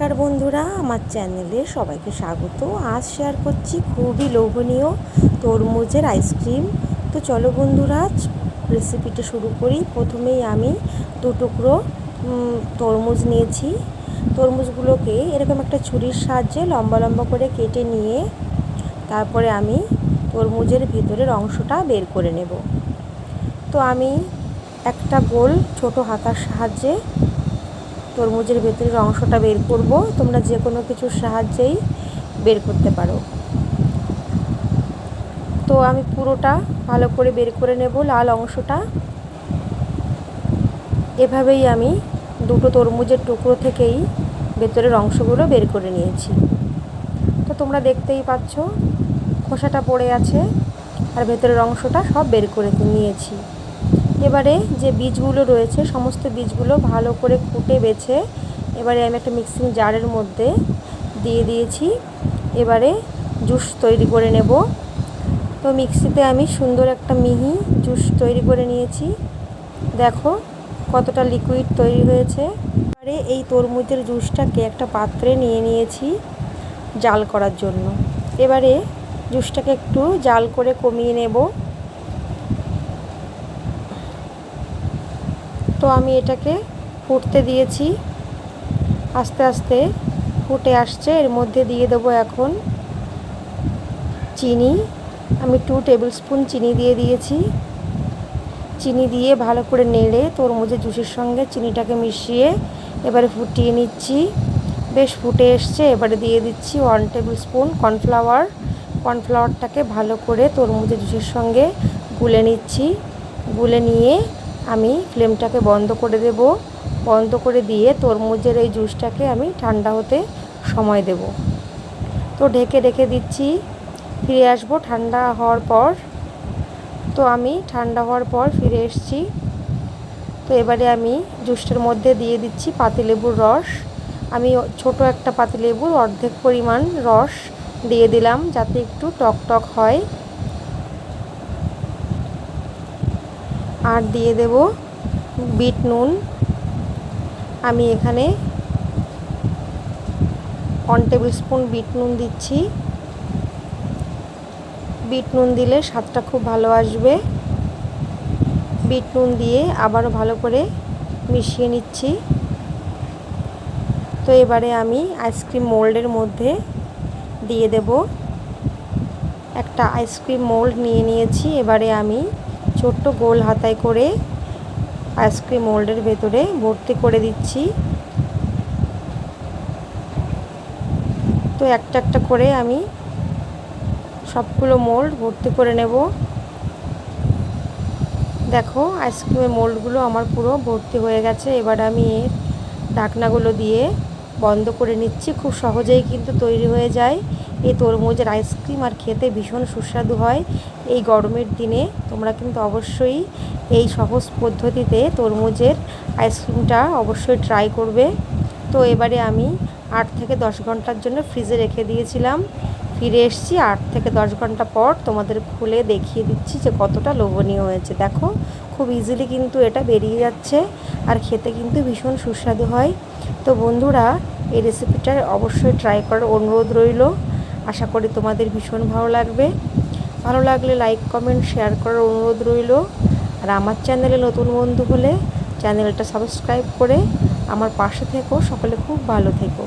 নমস্কার বন্ধুরা, আমার চ্যানেলে সবাইকে স্বাগত। আজ শেয়ার করছি খুবই লোভনীয় তরমুজের আইসক্রিম তো চলো বন্ধুরা রেসিপিটা শুরু করি। প্রথমেই আমি দু টুকরো তরমুজ নিয়েছি। তরমুজগুলোকে এরকম একটা ছুরির সাহায্যে লম্বা লম্বা করে কেটে নিয়ে তারপরে আমি তরমুজের ভেতরের অংশটা বের করে নেব। তো আমি একটা গোল ছোট হাতার সাহায্যে তরমুজের ভেতরের অংশটা বের করব। তোমরা যে কোনো কিছুর সাহায্যেই বের করতে পারো। তো আমি পুরোটা ভালো করে বের করে নেব লাল অংশটা। এভাবেই আমি দুটো তরমুজের টুকরো থেকেই ভেতরের অংশগুলো বের করে নিয়েছি। তো তোমরা দেখতেই পাচ্ছ, খোসাটা পড়ে আছে আর ভেতরের অংশটা সব বের করে নিয়েছি। এবারে যে বীজগুলো রয়েছে, সমস্ত বীজগুলো ভালো করে কুটে বেছে এবারে আমি একটা মিক্সিং জারের মধ্যে দিয়ে দিয়েছি। এবারে জুস তৈরি করে নেব। তো মিক্সিতে আমি সুন্দর একটা মিহি জুস তৈরি করে নিয়েছি। দেখো কতটা লিকুইড তৈরি হয়েছে। এবারে এই তরমুজের জুসটাকে একটা পাত্রে নিয়ে নিয়েছি জাল করার জন্য। এবারে জুসটাকে একটু জাল করে কমিয়ে নেব। আমি এটাকে ফুটতে দিয়েছি। আস্তে আস্তে ফুটে আসছে। এর মধ্যে দিয়ে দেবো এখন চিনি। আমি টু টেবিল স্পুন চিনি দিয়ে দিয়েছি। চিনি দিয়ে ভালো করে নেড়ে তরমুজের জুসের সঙ্গে চিনিটাকে মিশিয়ে এবারে ফুটিয়ে নিচ্ছি। বেশ ফুটে এসছে। এবারে দিয়ে দিচ্ছি ওয়ান টেবিল স্পুন কর্নফ্লাওয়ার কর্নফ্লাওয়ারটাকে ভালো করে তরমুজের জুসের সঙ্গে গুলে নিচ্ছি। গুলে নিয়ে আমি ফ্লেমটাকে বন্ধ করে দেব। বন্ধ করে দিয়ে তরমুজের এই জুসটাকে আমি ঠান্ডা হতে সময় দেব। তো ঢেকে রেখে দিচ্ছি। ফিরে আসব ঠান্ডা হওয়ার পর। তো আমি ঠান্ডা হওয়ার পর ফিরে এসছি। তো এবারে আমি জুসটার মধ্যে দিয়ে দিচ্ছি পাতিলেবুর রস। আমি ছোট একটা পাতিলেবুর অর্ধেক পরিমাণ রস দিয়ে দিলাম যাতে একটু টক টক হয়। আর দিয়ে দেব বিট নুন। আমি এখানে ওয়ান টেবিল স্পুন বিট নুন দিচ্ছি। বিট নুন দিলে স্বাদটা খুব ভালো আসবে। বিট নুন দিয়ে আবারও ভালো করে মিশিয়ে নিচ্ছি। তো এবারে আমি আইসক্রিম মোল্ডের মধ্যে দিয়ে দেব। একটা আইসক্রিম মোল্ড নিয়ে নিয়েছি। এবারে আমি ছোট্ট গোল হাতায় করে আইসক্রিম মোল্ডের ভেতরে ভর্তি করে দিচ্ছি। তো একটা একটা করে আমি সবগুলো মোল্ড ভর্তি করে নেব। দেখো, আইসক্রিমের মোল্ডগুলো আমার পুরো ভর্তি হয়ে গেছে। এবার আমি এর ঢাকনাগুলো দিয়ে বন্ধ করে নিচ্ছি। খুব সহজেই কিন্তু তৈরি হয়ে যায়। এই তরমুজের আইসক্রিম আর খেতে ভীষণ সুস্বাদু হয়। এই গরমের দিনে তোমরা কিন্তু অবশ্যই এই সহজ পদ্ধতিতে তরমুজের আইসক্রিমটা অবশ্যই ট্রাই করবে। তো এবারে আমি আট থেকে দশ ঘণ্টার জন্য ফ্রিজে রেখে দিয়েছিলাম। ফিরে এসছি আট থেকে দশ ঘণ্টা পর তোমাদের খুলে দেখিয়ে দিচ্ছি যে কতটা লোভনীয় হয়েছে। দেখো, খুব ইজিলি কিন্তু এটা বেরিয়ে যাচ্ছে। আর খেতে কিন্তু ভীষণ সুস্বাদু হয়। তো বন্ধুরা, এই রেসিপিটা অবশ্যই ট্রাই করার অনুরোধ রইল। আশা করি তোমাদের ভীষণ ভালো লাগবে। ভালো লাগলে লাইক কমেন্ট শেয়ার করার অনুরোধ রইল। আর আমার চ্যানেলে নতুন বন্ধু হলে চ্যানেলটা সাবস্ক্রাইব করে আমার পাশে থেকো। সকলে খুব ভালো থেকো।